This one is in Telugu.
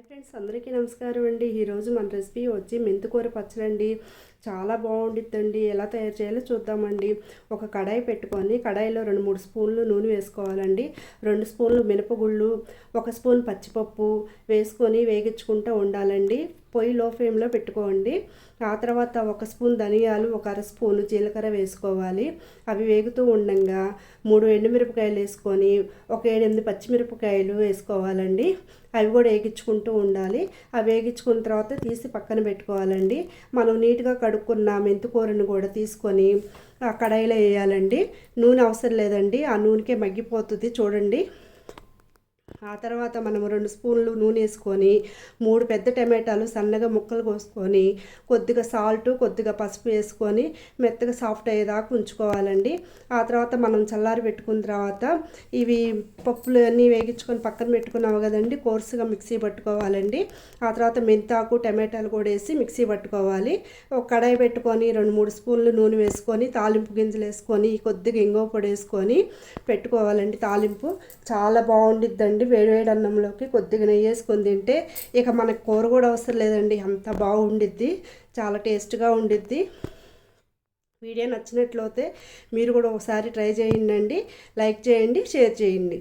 హాయ్ ఫ్రెండ్స్ అందరికీ నమస్కారం అండి. ఈరోజు మన రెసిపీ వచ్చి మెంతికూర పచ్చడి అండి చాలా బాగుండిద్దండి. ఎలా తయారు చేయాలో చూద్దామండి. ఒక కడాయి పెట్టుకొని కడాయిలో రెండు మూడు స్పూన్లు నూనె వేసుకోవాలండి. రెండు స్పూన్లు మినపగుళ్ళు ఒక స్పూన్ పచ్చిపప్పు వేసుకొని వేగించుకుంటూ ఉండాలండి. పొయ్యి లో ఫ్లేమ్లో పెట్టుకోండి. ఆ తర్వాత ఒక స్పూన్ ధనియాలు ఒక అర స్పూను జీలకర్ర వేసుకోవాలి. అవి వేగుతూ ఉండంగా మూడు ఎండుమిరపకాయలు వేసుకొని ఒక ఏడెనిమిది పచ్చిమిరపకాయలు వేసుకోవాలండి. అవి కూడా వేగించుకుంటూ ఉండాలి. అవి వేగించుకున్న తర్వాత తీసి పక్కన పెట్టుకోవాలండి. మనం నీట్గా కడుక్కున్న మెంతికూరను కూడా తీసుకొని ఆ కడాయిలో వేయాలండి. నూనె అవసరం లేదండి. ఆ నూనెకే మగ్గిపోతుంది. చూడండి. ఆ తర్వాత మనం రెండు స్పూన్లు నూనె వేసుకొని మూడు పెద్ద టమాటాలు సన్నగా ముక్కలు కోసుకొని కొద్దిగా సాల్ట్ కొద్దిగా పసుపు వేసుకొని మెత్తగా సాఫ్ట్ అయ్యేదాకా ఉంచుకోవాలండి. ఆ తర్వాత మనం చల్లారి పెట్టుకున్న తర్వాత ఇవి పప్పులు అన్నీ వేగించుకొని పక్కన పెట్టుకున్నాము కదండి కోర్సుగా మిక్సీ పట్టుకోవాలండి. ఆ తర్వాత మెంతాకు టమాటాలు కూడా వేసి మిక్సీ పట్టుకోవాలి. ఒక కడాయి పెట్టుకొని రెండు మూడు స్పూన్లు నూనె వేసుకొని తాలింపు గింజలు వేసుకొని కొద్దిగా ఇంగో పొడి వేసుకొని పెట్టుకోవాలండి తాలింపు. చాలా బాగుండిద్దండి. వేడివేడి అన్నంలోకి కొద్దిగా నెయ్యి వేసుకొని తింటే ఇక మనకు కూర కూడా అవసరం లేదండి. అంత బాగుండిద్ది. చాలా టేస్ట్గా ఉండిద్ది. వీడియో నచ్చినట్లయితే మీరు కూడా ఒకసారి ట్రై చేయండి లైక్ చేయండి షేర్ చేయండి.